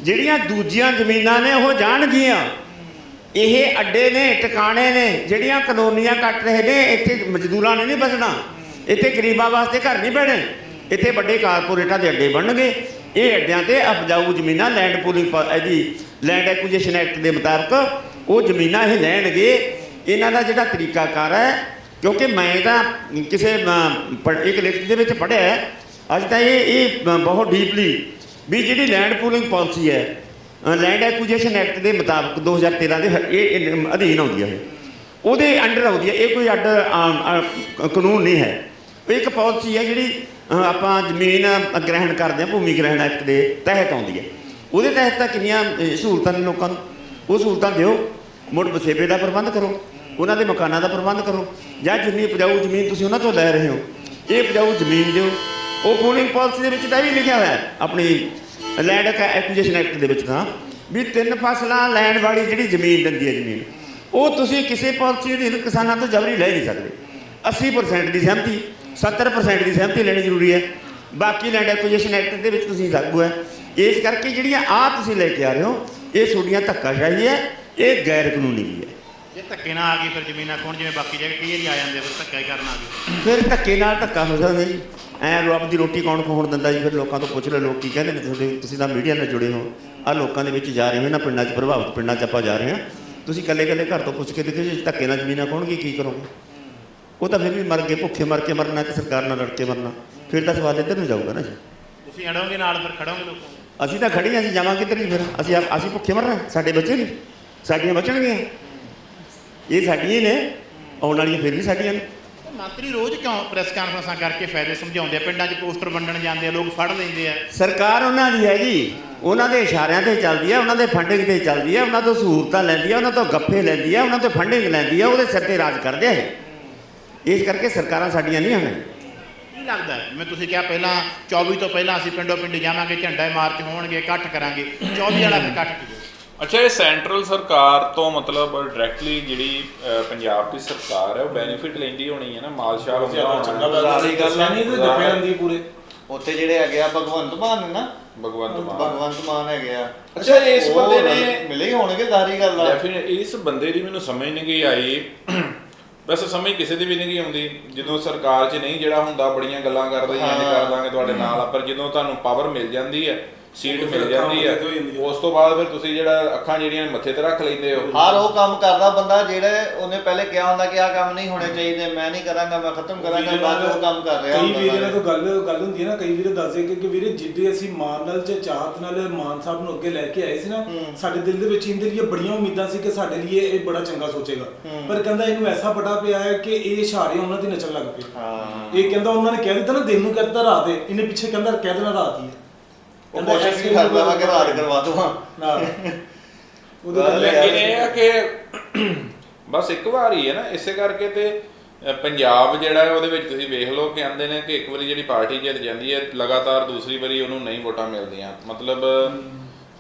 ਜਿਹੜੀਆਂ ਦੂਜੀਆਂ ਜ਼ਮੀਨਾਂ ਨੇ ਉਹ ਜਾਣਗੀਆਂ। ਇਹ ਅੱਡੇ ਨੇ, ਟਿਕਾਣੇ ਨੇ, ਜਿਹੜੀਆਂ ਕਲੋਨੀਆਂ ਕੱਟ ਰਹੇ ਨੇ, ਇੱਥੇ ਮਜ਼ਦੂਰਾਂ ਨੇ ਨਹੀਂ ਬਸਣਾ ਇੱਥੇ ਗਰੀਬਾਂ ਵਾਸਤੇ ਘਰ ਨਹੀਂ ਬਣੇ। ਇੱਥੇ ਵੱਡੇ ਕਾਰਪੋਰੇਟਾਂ ਦੇ ਅੱਡੇ ਬਣਨਗੇ। ਇਹ ਅੱਡਿਆਂ ਤੇ ਉਪਜਾਊ ਜ਼ਮੀਨਾਂ ਲੈਂਡ ਪੂਲਿੰਗ ਇਹਦੀ ਲੈਂਡ ਐਕੁਜੀਸ਼ਨ ਐਕਟ ਦੇ ਮੁਤਾਬਕ ਉਹ ਜ਼ਮੀਨਾਂ ਇਹ ਲੈਣਗੇ। ਇਹਨਾਂ ਦਾ ਜਿਹੜਾ ਤਰੀਕਾਕਾਰ ਹੈ, ਕਿਉਂਕਿ ਮੈਂ ਤਾਂ ਕਿਸੇ ਇੱਕ ਲਿਖਤ ਦੇ ਵਿੱਚ ਪੜ੍ਹਿਆ ਅੱਜ ਤਾਂ ਇਹ ਇਹ ਬਹੁਤ ਡੀਪਲੀ ਵੀ ਜਿਹੜੀ ਲੈਂਡ ਪੂਲਿੰਗ ਪਾਲਿਸੀ ਹੈ ਲੈਂਡ ਐਕੁਜੀਸ਼ਨ ਐਕਟ ਦੇ ਮੁਤਾਬਕ 2013 ਦੇ ਹ- ਇਹ ਇਹ ਅਧੀਨ ਆਉਂਦੀ ਹੈ ਇਹ। ਉਹਦੇ ਅੰਡਰ ਆਉਂਦੀ ਹੈ ਇਹ ਕੋਈ ਅੱਡ ਕਾਨੂੰਨ ਨਹੀਂ ਹੈ। ਇੱਕ ਪਾਲਿਸੀ ਹੈ ਜਿਹੜੀ ਆਪਾਂ ਜ਼ਮੀਨ ਗ੍ਰਹਿਣ ਕਰਦੇ ਹਾਂ ਭੂਮੀ ਗ੍ਰਹਿਣ ਐਕਟ ਦੇ ਤਹਿਤ ਆਉਂਦੀ ਹੈ ਉਹਦੇ ਤਹਿਤ ਤਾਂ ਕਿੰਨੀਆਂ ਸਹੂਲਤਾਂ ਨੇ ਲੋਕਾਂ ਨੂੰ? ਉਹ ਸਹੂਲਤਾਂ ਦਿਓ। ਮੁੜ ਵਸੇਬੇ ਦਾ ਪ੍ਰਬੰਧ ਕਰੋ। ਉਹਨਾਂ ਦੇ ਮਕਾਨਾਂ ਦਾ ਪ੍ਰਬੰਧ ਕਰੋ। ਜਾਂ ਜਿੰਨੀ ਉਪਜਾਊ ਜ਼ਮੀਨ ਤੁਸੀਂ ਉਹਨਾਂ ਤੋਂ ਲੈ ਰਹੇ ਹੋ, ਇਹ ਉਪਜਾਊ ਜ਼ਮੀਨ ਦਿਓ। ਉਹ ਪੂਲਿੰਗ ਪਾਲਿਸੀ ਦੇ ਵਿੱਚ ਤਾਂ ਇਹ ਵੀ ਲਿਖਿਆ ਹੋਇਆ ਹੈ, ਆਪਣੀ ਲੈਂਡ ਐਕੁਜੀਸ਼ਨ ਐਕਟ ਦੇ ਵਿੱਚ ਤਾਂ, ਵੀ ਤਿੰਨ ਫਸਲਾਂ ਲੈਣ ਵਾਲੀ ਜਿਹੜੀ ਜ਼ਮੀਨ ਦਿੰਦੀ ਹੈ ਜ਼ਮੀਨ, ਉਹ ਤੁਸੀਂ ਕਿਸੇ ਪਾਲਿਸੀ ਅਧੀਨ ਕਿਸਾਨਾਂ ਤੋਂ ਜਬਰੀ ਲੈ ਨਹੀਂ ਸਕਦੇ। 80% ਦੀ ਸਹਿਮਤੀ 70% ਦੀ ਸਹਿਮਤੀ ਲੈਣੀ ਜ਼ਰੂਰੀ ਹੈ। ਬਾਕੀ ਲੈਂਡ ਐਕੁਜੀਸ਼ਨ ਐਕਟ ਦੇ ਵਿੱਚ ਤੁਸੀਂ ਲਾਗੂ ਹੈ। ਇਸ ਕਰਕੇ ਜਿਹੜੀਆਂ ਆ ਤੁਸੀਂ ਲੈ ਕੇ ਆ ਰਹੇ ਹੋ, ਇਹ ਤੁਹਾਡੀਆਂ ਧੱਕਾਸ਼ਾਹੀ ਹੈ, ਇਹ ਗੈਰ ਕਾਨੂੰਨੀ ਵੀ ਹੈ। ਧੱਕੇ ਨਾ ਆ ਗਈ ਫਿਰ ਜ਼ਮੀਨਾਂ ਕੋਣ ਜਿਵੇਂ ਬਾਕੀ ਜਗ੍ਹਾ ਕਈ ਵਾਰੀ ਆ ਜਾਂਦੇ ਫਿਰ ਧੱਕਾ ਹੀ ਕਰਨਾ ਆ ਗਈ। ਫਿਰ ਧੱਕੇ ਨਾਲ ਧੱਕਾ ਹੋ ਜਾਂਦਾ ਜੀ। ਐ ਰੱਬ ਦੀ ਰੋਟੀ ਕੌਣ ਖਵਾਉਣ ਦਿੰਦਾ ਜੀ ਫਿਰ ਲੋਕਾਂ ਤੋਂ ਪੁੱਛ ਲਓ ਲੋਕ ਕੀ ਕਹਿੰਦੇ ਨੇ ਤੁਹਾਡੇ ਤੁਸੀਂ ਤਾਂ ਮੀਡੀਆ ਨਾਲ ਜੁੜੇ ਹੋ। ਆ ਲੋਕਾਂ ਦੇ ਵਿੱਚ ਜਾ ਰਹੇ ਹੋ ਨਾ ਪਿੰਡਾਂ 'ਚ ਪ੍ਰਭਾਵਿਤ ਪਿੰਡਾਂ 'ਚ ਆਪਾਂ ਜਾ ਰਹੇ ਹਾਂ। ਤੁਸੀਂ ਇਕੱਲੇ ਘਰ ਤੋਂ ਪੁੱਛ ਕੇ ਦੇਖੋ ਜੀ ਧੱਕੇ ਨਾਲ ਜ਼ਮੀਨਾਂ ਕੌਣਗੇ ਕੀ ਕਰੋਗੇ? ਉਹ ਤਾਂ ਫਿਰ ਵੀ ਮਰ ਗਏ ਭੁੱਖੇ ਮਰ ਕੇ ਮਰਨਾ ਤੇ ਸਰਕਾਰ ਨਾਲ ਲੜ ਕੇ ਮਰਨਾ। ਫਿਰ ਤਾਂ ਸਵਾਲ ਇੱਧਰ ਨੂੰ ਜਾਊਗਾ ਨਾ ਜੀ। ਤੁਸੀਂ ਅੜੋਗੇ ਨਾਲ ਫਿਰ ਖੜੋਗੇ ਲੋਕਾਂ ਅਸੀਂ ਤਾਂ ਖੜੀ ਹਾਂ ਅਸੀਂ ਜਾਵਾਂਗੇ ਕਿੱਧਰ ਜੀ ਫਿਰ। ਅਸੀਂ ਅਸੀਂ ਭੁੱਖੇ ਮਰਨਾ ਸਾਡੇ ਬੱਚੇ ਨਹੀਂ। ਸਾਡੀਆਂ ਬਚਣਗੀਆਂ। ਇਹ ਸਾਡੀਆਂ ਹੀ ਨੇ ਆਉਣ ਵਾਲੀਆਂ ਫਿਰ ਵੀ ਸਾਡੀਆਂ ਨੇ। ਮੰਤਰੀ ਰੋਜ਼ ਕਿਉਂ ਪ੍ਰੈਸ ਕਾਨਫਰੰਸਾਂ ਕਰਕੇ ਫਾਇਦੇ ਸਮਝਾਉਂਦੇ ਆ? ਪਿੰਡਾਂ 'ਚ ਪੋਸਟਰ ਵੰਡਣ ਜਾਂਦੇ ਆ ਲੋਕ ਫੜ ਲੈਂਦੇ ਆ। ਸਰਕਾਰ ਉਹਨਾਂ ਦੀ ਹੈ ਜੀ। ਉਹਨਾਂ ਦੇ ਇਸ਼ਾਰਿਆਂ ਤੇ ਚੱਲਦੀ ਹੈ ਉਹਨਾਂ ਦੇ ਫੰਡਿੰਗ ਤੇ ਚੱਲਦੀ ਹੈ ਉਹਨਾਂ ਤੋਂ ਸਹੂਲਤਾਂ ਲੈਂਦੀ ਹੈ ਉਹਨਾਂ ਤੋਂ ਗੱਫੇ ਲੈਂਦੀ ਹੈ ਉਹਨਾਂ ਤੋਂ ਫੰਡਿੰਗ ਲੈਂਦੀ ਹੈ ਉਹਦੇ ਸਿਰ ਤੇ ਰਾਜ ਕਰਦੇ ਆ ਇਸ ਕਰਕੇ ਸਰਕਾਰਾਂ ਸਾਡੀਆਂ ਨਹੀਂ ਹਨ। ਕੀ ਲੱਗਦਾ? ਮੈਂ ਤੁਸੀਂ ਕਿਹਾ ਪਹਿਲਾਂ 24 ਤੋਂ ਪਹਿਲਾਂ ਅਸੀਂ ਪਿੰਡੋਂ ਪਿੰਡ ਜਾਵਾਂਗੇ ਝੰਡਾ ਮਾਰਚ ਹੋਣਗੇ ਇਕੱਠ ਕਰਾਂਗੇ। 24 ਵਾਲਾ ਇਕੱਠ ਅੱਛਾ ਇਹ ਸੈਂਟਰਲ ਸਰਕਾਰ ਤੋਂ ਮਤਲਬ ਡਾਇਰੈਕਟਲੀ ਜਿਹੜੀ ਪੰਜਾਬ ਦੀ ਸਰਕਾਰ ਹੈ ਉਹ ਬੈਨੀਫਿਟ ਲੈਂਦੀ ਹੋਣੀ ਹੈ ਨਾ? ਮਾਲਸ਼ਾਹ ਹੁੰਦਾ ਚੰਗਾ ਸਾਰੀ ਗੱਲ ਨਹੀਂ ਤੇ ਦੱਪੇ ਲੰਦੀ ਪੂਰੇ। ਉੱਥੇ ਜਿਹੜੇ ਹੈਗੇ ਆ ਭਗਵੰਤ ਮਾਨ ਨੇ ਨਾ। ਭਗਵੰਤ ਮਾਨ। ਭਗਵੰਤ ਮਾਨ ਹੈਗੇ ਆ। ਅੱਛਾ ਇਸ ਬੰਦੇ ਨੇ ਮਿਲੇ ਹੀ ਹੋਣਗੇ ਸਾਰੀ ਗੱਲ ਆ। ਡੈਫੀਨਿਟ ਇਸ ਬੰਦੇ ਦੀ ਮੈਨੂੰ ਸਮਝ ਨਹੀਂ ਗਈ ਆਈ। ਵੈਸੇ ਸਮਝ ਕਿਸੇ ਦੀ ਵੀ ਨਹੀਂ ਗਈ ਆਉਂਦੀ। ਜਦੋਂ ਸਰਕਾਰ 'ਚ ਨਹੀਂ ਜਿਹੜਾ ਹੁੰਦਾ ਬੜੀਆਂ ਗੱਲਾਂ ਕਰਦੇ ਹਾਂ। ਕਰ ਦਾਂਗੇ ਤੁਹਾਡੇ ਨਾਲ ਪਰ ਜਦੋਂ ਤੁਹਾਨੂੰ ਪਾਵਰ ਮਿਲ ਜਾਂਦੀ ਹੈ ਸੀਟ ਮਿਲ ਜਾਂਦੀ ਹੈ। ਉਸ ਤੋਂ ਬਾਅਦ ਫਿਰ ਤੁਸੀਂ ਜਿਹੜਾ ਅੱਖਾਂ ਜਿਹੜੀਆਂ ਮੱਥੇ ਤੇ ਰੱਖ ਲੈਂਦੇ ਹੋ ਹਰ ਉਹ ਕੰਮ ਕਰਦਾ ਬੰਦਾ ਜਿਹੜਾ ਉਹਨੇ ਪਹਿਲੇ ਕਿਹਾ ਹੁੰਦਾ ਕਿ ਆਹ ਕੰਮ ਨਹੀਂ ਹੋਣੇ ਚਾਹੀਦੇ ਮੈਂ ਨਹੀਂ ਕਰਾਂਗਾ ਮੈਂ ਖਤਮ ਕਰਾਂਗਾ ਬਾਅਦ ਉਹ ਕੰਮ ਕਰ ਰਿਹਾ ਕਈ ਹੁੰਦਾ ਵੀਰੇ ਨਾਲ। ਤੋਂ ਗੱਲ ਗੱਲ ਹੁੰਦੀ ਹੈ ਨਾ ਕਈ ਵੀਰੇ ਦੱਸਦੇ ਕਿ ਕਿ ਵੀਰੇ ਜਿੱਦੇ ਅਸੀਂ ਮਾਨ ਨਾਲ ਚ ਚਾਹਤ ਨਾਲ ਮਾਨ ਸਾਹਿਬ ਨੂੰ ਅੱਗੇ ਲੈ ਕੇ ਆਏ ਸੀ ਨਾ। ਸਾਡੇ ਦਿਲ ਦੇ ਵਿੱਚ ਇਹਦੇ ਲਈ ਬੜੀਆਂ ਉਮੀਦਾਂ ਸੀ ਕਿ ਸਾਡੇ ਲਈ ਇਹ ਬੜਾ ਚੰਗਾ ਸੋਚੇਗਾ। ਪਰ ਕਹਿੰਦਾ ਇਹਨੂੰ ਐਸਾ ਬੜਾ ਪਿਆ ਹੈ ਕਿ ਇਹ ਇਸ਼ਾਰੇ ਉਹਨਾਂ ਦੀ ਨਚਣ ਲੱਗ ਪਏ ਹਾਂ ਇਹ ਕਹਿੰਦਾ ਉਹਨਾਂ ਨੇ ਕਹਿ ਦਿੱਤਾ ਨਾ ਦਿਨ ਨੂੰ ਕਹਿੰਦਾ ਰਾਤ ਦੇ ਇਹਨੇ ਪਿੱਛੇ ਕਹਿੰਦਾ ਕਹਿ ਦੇਣਾ ਰਾਤ ਹੀ ਹੈ ਉਹ ਕੋਸ਼ਿਸ਼ ਵੀ ਕਰਦਾ ਵਾ ਕਿ ਰਾਤ ਕਰਵਾ ਦਵਾਂ। ਨਾ ਉਹਦੇ ਲੇਕਿਨ ਇਹ ਹੈ ਕਿ ਬਸ ਇੱਕ ਵਾਰ ਹੀ ਹੈ ਨਾ ਇਸੇ ਕਰਕੇ ਤੇ ਪੰਜਾਬ ਜਿਹੜਾ ਹੈ ਉਹਦੇ ਵਿੱਚ ਤੁਸੀਂ ਵੇਖ ਲਓ ਕਿ ਆਂਦੇ ਨੇ ਕਿ ਇੱਕ ਵਾਰੀ ਜਿਹੜੀ ਪਾਰਟੀ ਜਿੱਤ ਜਾਂਦੀ ਹੈ ਲਗਾਤਾਰ ਦੂਸਰੀ ਵਾਰੀ ਉਹਨੂੰ ਨਹੀਂ ਵੋਟਾਂ ਮਿਲਦੀਆਂ। ਮਤਲਬ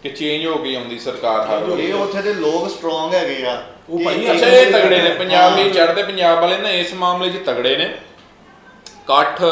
ਕਿ ਚੇਂਜ ਹੋ ਗਈ ਆਉਂਦੀ ਸਰਕਾਰ ਹਰ ਇਹ ਉੱਥੇ ਦੇ ਲੋਕ ਸਟਰੋਂਗ ਹੈਗੇ ਆ। ਉਹ ਭਾਈ ਅੱਛਾ ਇਹ ਤਗੜੇ ਨੇ। ਪੰਜਾਬ ਚੜ੍ਹਦੇ ਪੰਜਾਬ ਵਾਲੇ ਨਾ ਇਸ ਮਾਮਲੇ 'ਚ ਤਗੜੇ ਨੇ। ਇਕੱਠ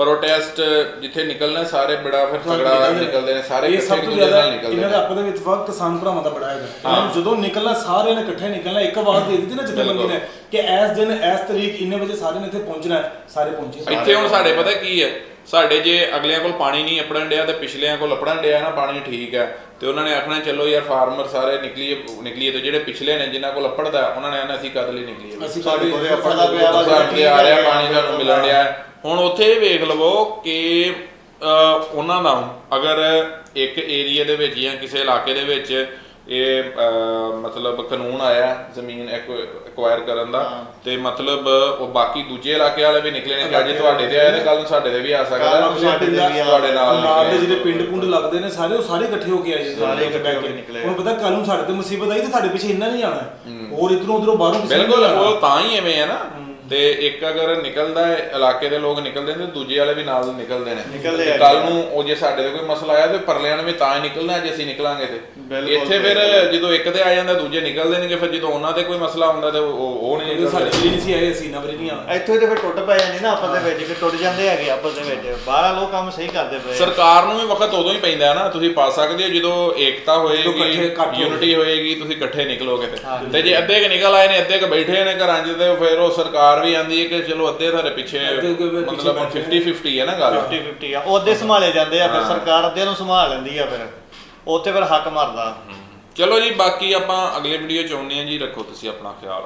ਪ੍ਰੋਟੈਸਟ ਜਿੱਥੇ ਨਿਕਲਣਾ ਸਾਰੇ ਬੜਾ ਫਿਰ ਤਗੜਾ ਨਿਕਲਦੇ ਨੇ ਸਾਰੇ ਇਹ ਸਭ ਇਕੱਠੇ ਤੋਂ ਦੂਜੇ ਜ਼ਿਆਦਾ ਨਾਲ ਨਿਕਲਦੇ ਇਹਨਾਂ ਦਾ ਆਪਸ ਦੇ ਵਿੱਚ ਵਕਤ ਕਿਸਾਨ ਭਰਾਵਾਂ ਦਾ ਬੜਾ ਹੈਗਾ। ਜਦੋਂ ਨਿਕਲਣਾ ਸਾਰਿਆਂ ਨੇ ਇਕੱਠੇ ਨਿਕਲਣਾ ਇੱਕ ਆਵਾਜ਼ ਦੇ ਦਿੱਤੀ ਨਾ ਜਿੱਥੇ ਬੰਦੇ ਨੇ ਕਿ ਇਸ ਦਿਨ ਇਸ ਤਰੀਕ ਇੰਨੇ ਵਜੇ ਸਾਰਿਆਂ ਨੇ ਇੱਥੇ ਪਹੁੰਚਣਾ ਹੈ, ਸਾਰੇ ਪਹੁੰਚੇ। ਇੱਥੇ ਹੁਣ ਸਾਡੇ ਪਤਾ ਕੀ ਹੈ? ਸਾਡੇ ਜੇ ਅਗਲਿਆਂ ਕੋਲ ਪਾਣੀ ਨਹੀਂ ਅਪੜਨ ਡਿਆ ਤੇ ਪਿਛਲਿਆਂ ਕੋਲ ਅਪੜਨ ਡਿਆ ਨਾ ਪਾਣੀ ਠੀਕ ਹੈ। ਤੇ ਉਹਨਾਂ ਨੇ ਆਖਣਾ ਚਲੋ ਯਾਰ ਫਾਰਮਰ ਸਾਰੇ ਨਿਕਲੀਏ ਨਿਕਲੀਏ ਤੇ ਜਿਹੜੇ ਪਿਛਲੇ ਨੇ ਜਿਨ੍ਹਾਂ ਕੋਲ ਅਪੜਦਾ ਉਹਨਾਂ ਨੇ ਆਖਣਾ ਅਸੀਂ ਕਦ ਲਈ ਨਿਕਲੀਏ। ਅਸੀਂ ਸਾਡੇ ਕੋਲੇ ਆਪਣਾ ਪਿਆ ਆ ਰਿਹਾ ਪਾਣੀ ਸਾਨੂੰ ਮਿਲਣ ਡਿਆ ਹੈ। ਹੁਣ ਉੱਥੇ ਵੇਖ ਲਵੋ ਕਿ ਉਹਨਾਂ ਦਾ ਅਗਰ ਇੱਕ ਏਰੀਆ ਦੇ ਵਿੱਚ ਜਾਂ ਕਿਸੇ ਇਲਾਕੇ ਦੇ ਵਿੱਚ ਇਹ ਮਤਲਬ ਕਾਨੂੰਨ ਆਇਆ ਜ਼ਮੀਨ ਐਕਵਾਇਰ ਕਰਨ ਦਾ। ਤੇ ਮਤਲਬ ਉਹ ਬਾਕੀ ਦੂਜੇ ਇਲਾਕੇ ਵਾਲੇ ਵੀ ਨਿਕਲੇ ਨੇ ਕਿ ਅੱਜ ਤੁਹਾਡੇ ਤੇ ਆਏ ਤੇ ਕੱਲ ਨੂੰ ਸਾਡੇ ਤੇ ਵੀ ਆ ਸਕਦਾ ਕੱਲ੍ਹ ਨੂੰ ਸਾਡੇ ਤੇ ਵੀ ਆ ਤੁਹਾਡੇ ਨਾਲ ਨਾਲ ਦੇ ਨਿਕਲੇ। ਜਿਹੜੇ ਪਿੰਡ ਪੁੰਡ ਲੱਗਦੇ ਨੇ ਸਾਰੇ ਉਹ ਸਾਰੇ ਇਕੱਠੇ ਹੋ ਕੇ ਆਏ ਸਾਰੇ ਇਕੱਠੇ ਹੋ ਕੇ ਨਿਕਲੇ। ਹੁਣ ਪਤਾ ਕੱਲ ਨੂੰ ਸਾਡੇ ਤੇ ਮੁਸੀਬਤ ਆਈ ਤੇ ਸਾਡੇ ਪਿੱਛੇ ਇੰਨਾ ਨਹੀਂ ਆਣਾ ਹੋਰ ਇਧਰੋਂ ਉਧਰੋਂ ਬਾਹਰੋਂ ਬਿਲਕੁਲ। ਉਹ ਤਾਂ ਹੀ ਐਵੇਂ ਹੈ ਨਾ ਤੇ ਇੱਕ ਅਗਰ ਨਿਕਲਦਾ ਹੈ ਇਲਾਕੇ ਦੇ ਲੋਕ ਨਿਕਲਦੇ ਨੇ ਤੇ ਦੂਜੇ ਵਾਲੇ ਵੀ ਨਾਲ ਨਿਕਲਦੇ ਨੇ। ਨਿਕਲਦੇ ਤੇ ਆ ਕੱਲ ਨੂੰ ਉਹ ਜੇ ਸਾਡੇ ਤੇ ਕੋਈ ਮਸਲਾ ਆਇਆ ਤੇ ਪਰਲਿਆਂ ਨੇ ਵੀ ਤਾਂ ਹੀ ਨਿਕਲਣਾ ਜੇ ਅਸੀਂ ਨਿਕਲਾਂਗੇ ਤੇ। ਇੱਥੇ ਫਿਰ। ਜਦੋਂ ਇੱਕ ਤੇ ਆ ਜਾਂਦਾ ਦੂਜੇ ਨਿਕਲਦੇ ਨੇਗੇ ਫਿਰ ਜਦੋਂ ਉਹਨਾਂ ਤੇ ਕੋਈ ਮਸਲਾ ਹੁੰਦਾ ਤੇ ਉਹ ਉਹ ਨਹੀਂ ਸਾਡੇ ਲਈ ਨਹੀਂ ਸੀ ਆਏ ਅਸੀਂ ਨਾ ਵਰੇ ਨਹੀਂ ਆਣਾ ਇੱਥੋਂ ਤੇ ਫਿਰ ਟੁੱਟ ਪੈ ਜਾਂਦੀ ਨਾ ਆਪਸ ਦੇ ਵਿੱਚ ਫਿਰ ਟੁੱਟ ਜਾਂਦੇ ਹੈਗੇ ਆਪਸ ਦੇ ਵਿੱਚ। ਬਾਹਰ ਲੋਕ ਕੰਮ ਸਹੀ ਕਰਦੇ ਪਏ। ਸਰਕਾਰ ਨੂੰ ਵੀ ਵਕਤ ਉਦੋਂ ਹੀ ਪੈਂਦਾ ਹੈ ਨਾ ਤੁਸੀਂ ਪਾ ਸਕਦੇ ਹੋ ਜਦੋਂ ਏਕਤਾ ਹੋਏਗੀ। ਯੂਨਿਟੀ ਹੋਏਗੀ ਤੁਸੀਂ ਇਕੱਠੇ ਨਿਕਲੋਗੇ ਤੇ ਜੇ ਅੱਧੇ ਕ ਨਿਕਲ ਆਏ ਨੇ ਅੱਧੇ ਕ ਬੈਠੇ ਨੇ ਘਰਾਂ 'ਚ ਤੇ ਫਿਰ ਉਹ ਸਰਕਾਰ ਵੀ ਆਂਦੀ ਹੈ ਕਿ ਚਲੋ ਅੱਧੇ ਤੁਹਾਡੇ ਪਿੱਛੇ ਮਤਲਬ ਬੈਠੇ 50 50 ਹੈ ਨਾ ਗੱਲ। 50 50 ਆ। ਉਹ ਅੱਧੇ ਸੰਭਾਲੇ ਜਾਂਦੇ ਆ ਫਿਰ। ਸਰਕਾਰ ਅੱਧੇ ਨੂੰ ਸੰਭਾਲ ਲੈਂਦੀ ਆ ਫਿਰ। ਉੱਥੇ ਫਿਰ ਹੱਕ ਮਰਦਾ। ਚਲੋ ਜੀ ਬਾਕੀ ਆਪਾਂ ਅਗਲੇ ਵੀਡੀਓ ਚ ਆਉਂਦੇ ਹਾਂ ਜੀ। ਰੱਖੋ ਤੁਸੀਂ ਆਪਣਾ ਖਿਆਲ।